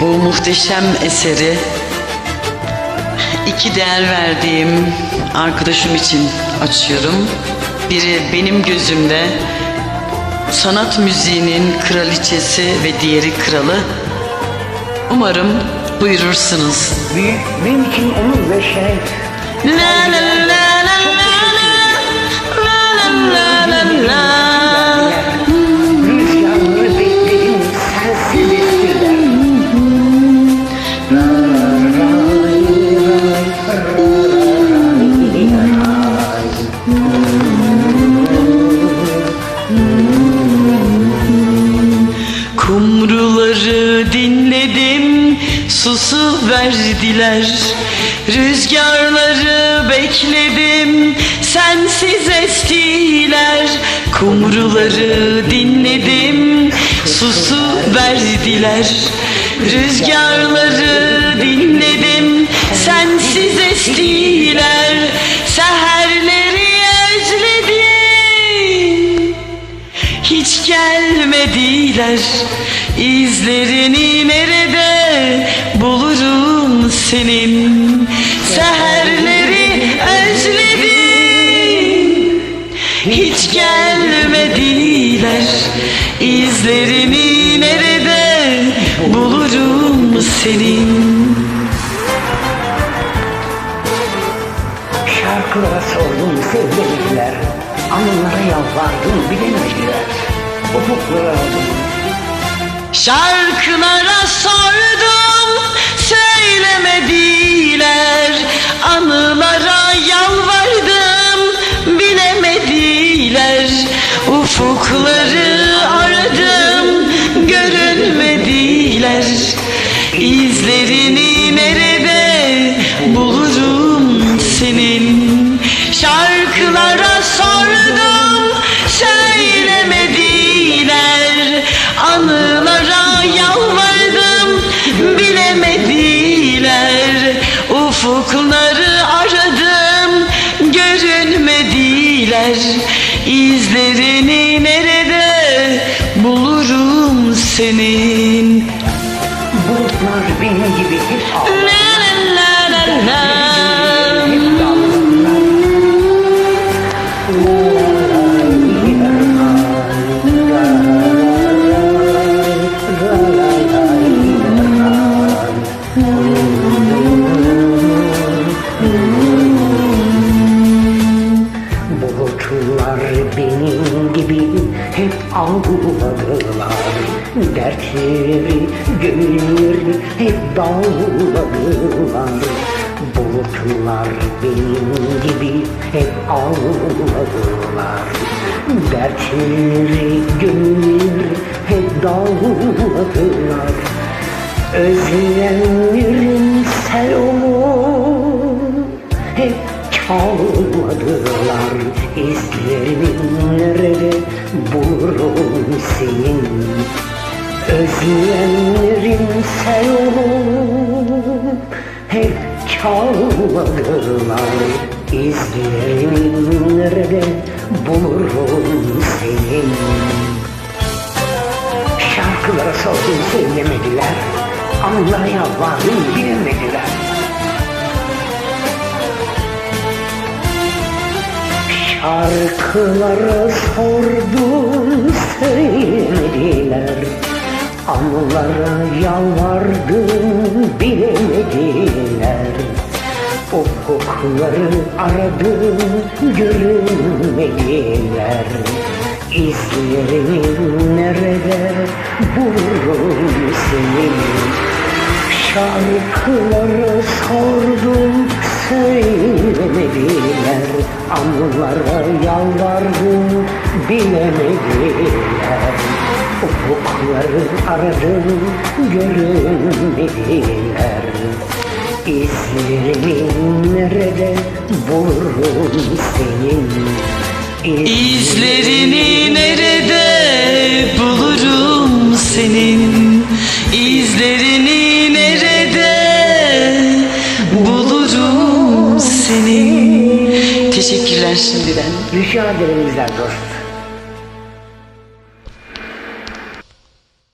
bu muhteşem eseri iki değer verdiğim arkadaşım için açıyorum. Biri benim gözümde sanat müziğinin kraliçesi ve diğeri kralı. Umarım buyurursunuz. Büyük benim için onur ve şeref. La la la Kumruları dinledim, susu verdiler. Rüzgarları bekledim, sensiz estiler. Kumruları dinledim, susu verdiler. Rüzgarları dinledim, sensiz estiler. Seherleri özledim. Hiç gelmediler İzlerini nerede bulurum senin Seherleri özledim Hiç gelmediler İzlerini nerede bulurum senin Şarkılara sordum sevdemediler. Anılara yalvardım bilemediler. Ufukları aradım. Şarkılara sordum Ufukları aradım görünmediler İzlerini nerede bulurum senin Bulutlar benim gibi hep La ağlar. la la la la Hep dalgalar. Bulutlar hep ağladılar Dertleri, gönülleri hep dağladılar Bulutlar benim gibi hep ağladılar Dertleri, gönülleri hep dağladılar Özlemlerin sensin Özleyenlerim sen olup Hep çalmadılar. İzlerim nerede bulurum seni. Şarkılara sordum söylemediler. Anlaya varım bilmediler. Şarkılara sordum söylemediler Anılara yalvardım bilemediler. Ufukları aradım görünmediler. İzlerini nerede söylemediler Anılara yalvardım bilemediler Ufukları aradım görünmediler Teşekkürler şimdiden. rica Mücadelemizden dostum.